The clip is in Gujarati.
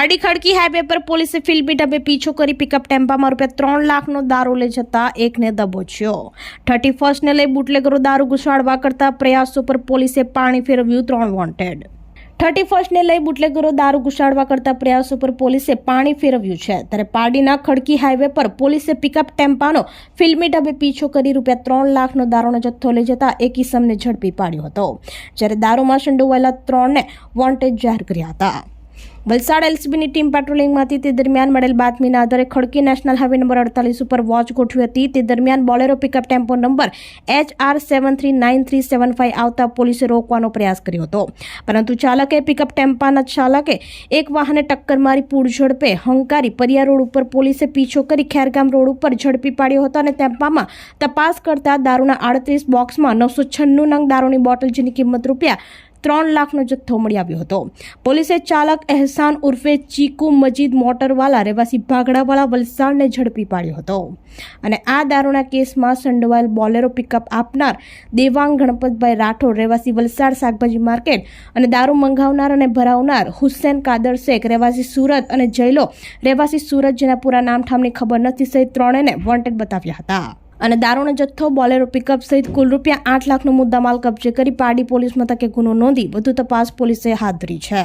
પારડી ખડકી હાઈવે પર પોલીસે ફિલ્મી ઢબે પીછો કરી પિકઅપ ટેમ્પામાં રૂપિયા ત્રણ લાખનો દારૂ લઈ જતા એકને દબોચ્યો. થર્ટી ફર્સ્ટને લઈ બુટલેગરો દારૂ ઘુસાડવા કરતા પ્રયાસો પર પોલીસે પાણી ફેરવ્યું ત્રણ વોન્ટેડ થર્ટી ફર્સ્ટને લઈ બુટલેગરો દારૂ ઘુસાડવા કરતા પ્રયાસો પર પોલીસે પાણી ફેરવ્યું છે. ત્યારે પારડીના ખડકી હાઈવે પર પોલીસે પિકઅપ ટેમ્પાનો ફિલ્મી ઢબે પીછો કરી રૂપિયા ત્રણ લાખનો દારૂનો જથ્થો લઈ જતા એક ઇસમને ઝડપી પાડ્યો હતો. જ્યારે દારૂમાં સંડોવાયેલા ત્રણને વોન્ટેડ જાહેર કર્યા હતા. વલસાડ એલસીબીની ટીમ પેટ્રોલિંગમાંથી તે દરમિયાન મળેલ બાતમીના આધારે ખડકી નેશનલ હાઈવે નંબર અડતાલીસ ઉપર વોચ ગોઠવી હતી. તે દરમિયાન Bolero pickup tempo number H R seven three nine three seven five આવતા પોલીસે રોકવાનો પ્રયાસ કર્યો હતો. પરંતુ ચાલકે પિકઅપ ટેમ્પાના ચાલકે એક વાહને ટક્કર મારી પૂર ઝડપે હંકારી પરિયા રોડ ઉપર પોલીસે પીછો કરી ખેરગામ રોડ ઉપર ઝડપી પાડ્યો હતો અને ટેમ્પામાં તપાસ કરતા દારૂના આડત્રીસ બોક્સમાં નવસો છન્નું નંગ દારૂની બોટલ જેની કિંમત રૂપિયા ત્રણ લાખનો જથ્થો મળી આવ્યો હતો. પોલીસે ચાલક એહસાન ઉર્ફે ચીકુ મજીદ મોટરવાલા રહેવાસી ભાગડાવાળા વલસાડને ઝડપી પાડ્યો હતો. અને આ દારૂના કેસમાં સંડોવાયેલ બોલેરો પિકઅપ આપનાર દેવાંગ ગણપતભાઈ રાઠોડ રહેવાસી વલસાડ શાકભાજી માર્કેટ અને દારૂ મંગાવનાર અને ભરાવનાર હુસેન કાદર શેખ રહેવાસી સુરત અને જૈલો રહેવાસી સુરત જેના પૂરા નામઠામની ખબર નથી સહિત ત્રણેને વોન્ટેડ બતાવ્યા હતા. અને દારૂનો જથ્થો, બોલેરો પિકઅપ સહિત કુલ રૂપિયા આઠ લાખનો મુદ્દામાલ કબજે કરી પારડી પોલીસ મથકે ગુનો નોંધી વધુ તપાસ પોલીસે હાથ ધરી છે.